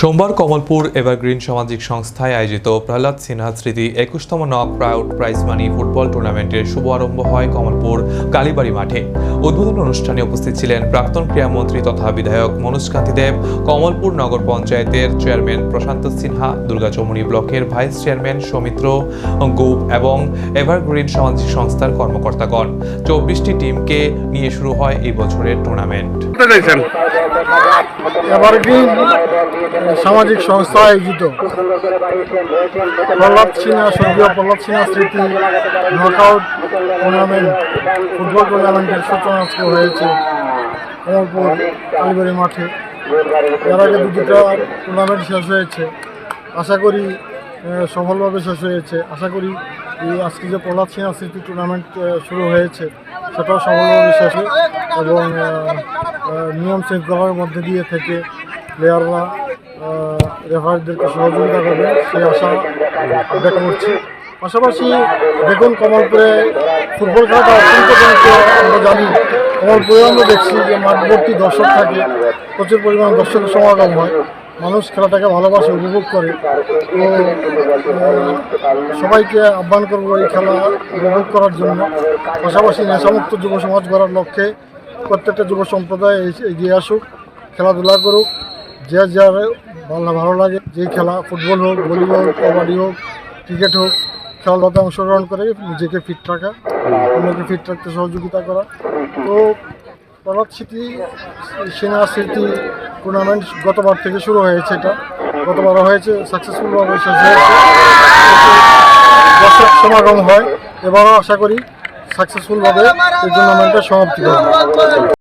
সোমবার কমলপুর এভারগ্রিন সামাজিক সংস্থায় আয়োজিত প্রহ্লাদ সিনহা স্মৃতি একুশতম নক প্রাউড প্রাইজ মানি ফুটবল টুর্নামেন্টের শুভারম্ভ হয় কমলপুর কালীবাড়ি মাঠে। উদ্বোধন অনুষ্ঠানে উপস্থিত ছিলেন প্রাক্তন ক্রীড়ামন্ত্রী তথা বিধায়ক মনোজকান্তি দেব, কমলপুর নগর পঞ্চায়েতের চেয়ারম্যান প্রশান্ত সিনহা দুর্গাচমুনি ব্লকের ভাইস চেয়ারম্যান সৌমিত্র গোপ এবং এভারগ্রিন সামাজিক সংস্থার কর্মকর্তাগণ। চব্বিশটি টিমকে নিয়ে শুরু হয় এই বছরের টুর্নামেন্ট। সামাজিক সংস্থা আয়োজিত। প্রহ্লাদ সিনহা, স্বর্গীয় প্রহ্লাদ সিনহা স্মৃতি নকআউট টুর্নামেন্ট ফুটবল টুর্নামেন্টের সূচনা হয়েছে কমলপুর কালীবাড়ি মাঠে। এর আগে দুটা টুর্নামেন্ট শেষ হয়েছে। আশা করি সফলভাবে শেষ হয়েছে। আশা করি, এই আজকে যে প্রহ্লাদ সিনহা স্মৃতি টুর্নামেন্ট শুরু হয়েছে, সেটাও সফলভাবে শেষ এবং নিয়ম শৃঙ্খলার মধ্যে দিয়ে থেকে প্লেয়াররা রেফারিদেরকে সহযোগিতা করবে, সেই আশা ব্যক্ত করছি। পাশাপাশি দেখুন কমলপুরে ফুটবল খেলাটা অত্যন্ত আমরা জানি। কমলপুরে আমরা দেখছি যে মাঠবর্তী দর্শক থাকে, প্রচুর পরিমাণ দর্শকের সমাগম হয়। মানুষ খেলাটাকে ভালোবাসে, উপভোগ করে। তো সবাইকে আহ্বান করব এই খেলা উপভোগ করার জন্য। পাশাপাশি নেশামুক্ত যুব সমাজ গড়ার লক্ষ্যে প্রত্যেকটা যুব সম্প্রদায় এগিয়ে আসুক, খেলাধুলা করুক। যে যার ভালো ভালো লাগে, যে খেলা ফুটবল হোক, ভলিবল কবাডি হোক, ক্রিকেট হোক খেলাধুলাতে অংশগ্রহণ করে নিজেকে ফিট রাখা, অন্যকে ফিট রাখতে সহযোগিতা করা। তো প্রভাত স্মৃতি সেনা স্মৃতি টুর্নামেন্ট গতবার থেকে শুরু হয়েছে এটা। গতবারও হয়েছে সাকসেসফুলভাবে শেষ হয়েছে। দর্শক সমাগম হয়, এবারও আশা করি সাকসেসফুলভাবে এই টুর্নামেন্টের সমাপ্তি হবে।